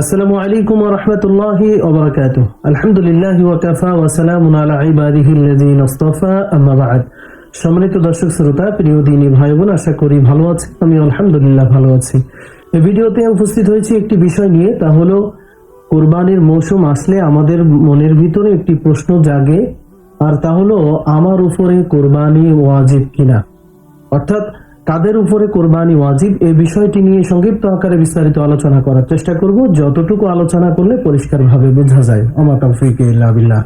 আসসালামু আলাইকুম ওয়া রাহমাতুল্লাহি ওয়া বারাকাতুহু। আলহামদুলিল্লাহি ওয়া কাফা ওয়া সালামুন আলা ইবাদিহি আল্লাযিনা ইসতাফা আম্মা বা'দ। সম্মানিত দর্শক শ্রোতা, প্রিয় দিনী ভাই বোন আশা করি ভালো আছেন আমি আলহামদুলিল্লাহ ভালো আছি। এই ভিডিওতে উপস্থিত হয়েছি একটি বিষয় নিয়ে, তা হলো কোরবানির মৌসুম আসলে আমাদের মনের ভিতরে একটি প্রশ্ন জাগে, আর তা হলো, আমার উপরে কোরবানি ওয়াজিব কিনা? অর্থাৎ কাদের উপরে কোরবানি ওয়াজিব এই বিষয়টি নিয়ে সংক্ষিপ্ত আকারে বিস্তারিত আলোচনা করার চেষ্টা করব। যতটুকু আলোচনা করলে পরিষ্কারভাবে বোঝা যায়। আমা তৌফিক ইল্লা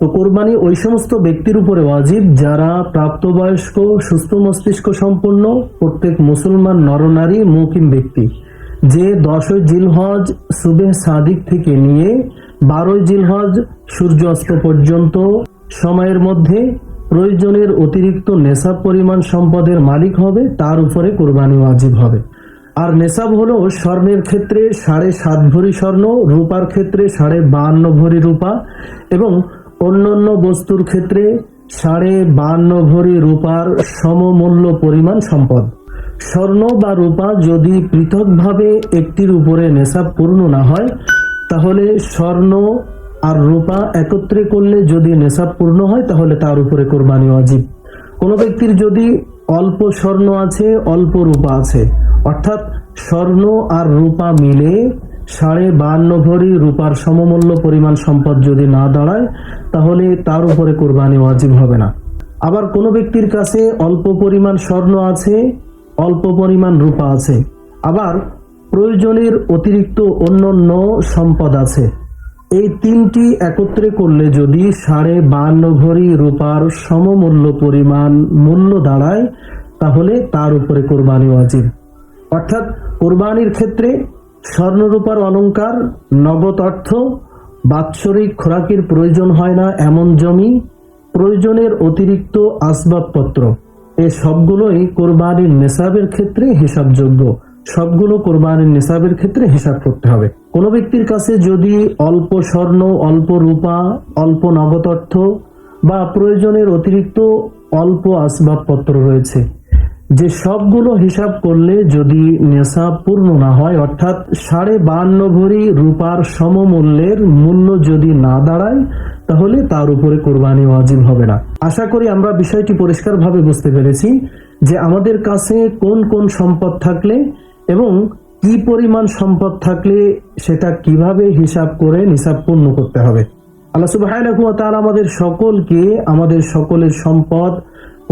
তো কোরবানি ওই সমস্ত ব্যক্তির উপরে ওয়াজিব, যারা প্রাপ্তবয়স্ক, সুস্থ মস্তিষ্ক সম্পন্ন, প্রত্যেক মুসলমান নরনারী, মুকিম ব্যক্তি। যে দশই জিলহজ সুবেহ সাদিক থেকে নিয়ে বারোই জিলহজ সূর্য অস্ত পর্যন্ত, সময়ের মধ্যে প্রয়োজনের অতিরিক্ত নেশাব পরিমাণ সম্পদের মালিক হবে, তার উপরে কোরবানি ওয়াজিব হবে। আর নেশাব হলো স্বর্ণের ক্ষেত্রে সাড়ে সাত ভরি স্বর্ণ, রূপার ক্ষেত্রে সাড়ে বাহান্ন ভরি রূপা এবং অন্যান্য বস্তুর ক্ষেত্রে সাড়ে বাহান্ন ভরি রূপার সমমূল্য পরিমাণ সম্পদ। স্বর্ণ বা রূপা যদি পৃথকভাবে একটির উপরে নেশাব পূর্ণ না হয়, তাহলে স্বর্ণ আর রূপা একত্রে করলে যদি নেশাব পূর্ণ হয়, তাহলে তার উপরে কোরবানি অজীব কোনো ব্যক্তির যদি অল্প স্বর্ণ আছে, অল্প রূপা আছে, অর্থাৎ স্বর্ণ আর রূপা মিলে সাড়ে বান্ন ভরি রূপার সমমূল্য পরিমাণ সম্পদ যদি না দাঁড়ায়, তাহলে তার উপরে কোরবানি ওয়াজিব হবে না। আবার কোনো ব্যক্তির কাছে অল্প পরিমাণ স্বর্ণ আছে অল্প পরিমাণ রূপা আছে। আবার প্রয়োজনের অতিরিক্ত অন্যান্য সম্পদ আছে। এই তিনটি একত্রে করলে যদি সাড়ে বান্ন ভরি রূপার সমমূল্য পরিমাণ মূল্য দাঁড়ায়, তাহলে তার উপরে কোরবানি ওয়াজিব। অর্থাৎ কোরবানির ক্ষেত্রে স্বর্ণরূপার অলংকার, নগদ অর্থ, বাৎসরিক খোরাকির প্রয়োজন হয় না এমন জমি, প্রয়োজনের অতিরিক্ত আসবাবপত্র। এ সবগুলোই কোরবানির নেশাবের ক্ষেত্রে হিসাবযোগ্য। সবগুলো কোরবানির নেশাবের ক্ষেত্রে হিসাব করতে হবে। কোনো ব্যক্তির কাছে যদি অল্প স্বর্ণ, অল্প রূপা, অল্প নগদ অর্থ বা প্রয়োজনের অতিরিক্ত অল্প আসবাবপত্র রয়েছে, যে সবগুলো হিসাব করলে যদি নেশাব পূর্ণ না হয়, অর্থাৎ সাড়ে বান্ন ভরি রূপার সমমূল্যের মূল্য যদি না দাঁড়ায় তাহলে তার উপরে কোরবানি ওয়াজিব হবে না। আশা করি আমরা বিষয়টি পরিষ্কারভাবে বুঝতে পেরেছি যে আমাদের কাছে কোন কোন সম্পদ থাকলে এবং কি পরিমাণ সম্পদ থাকলে সেটা কীভাবে হিসাব করে নিসাব পূর্ণ করতে হবে। আল্লাহ সুবাহ আমাদের সকলকে, আমাদের সকলের সম্পদ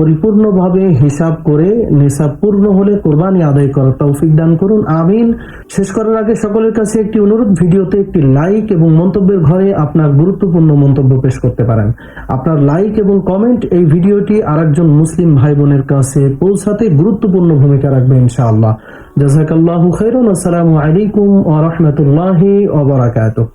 পরিপূর্ণভাবে হিসাব করে নিসাব পূর্ণ হলে কোরবানি আদায় করার তৌফিক দান করুন, আমিন। শেষ করার আগে সকলের কাছে একটি অনুরোধ, ভিডিওতে একটি লাইক এবং মন্তব্যের ঘরে আপনার গুরুত্বপূর্ণ মন্তব্য পেশ করতে পারেন। আপনার লাইক এবং কমেন্ট এই ভিডিওটি আরেকজন মুসলিম ভাই বোনের কাছে পৌঁছাতে গুরুত্বপূর্ণ ভূমিকা রাখবে, ইনশাআল্লাহ। জাজাকাল্লাহু খাইরুন, আসসালামু আলাইকুম ওয়া রাহমাতুল্লাহি ওয়া বারাকাতুহু।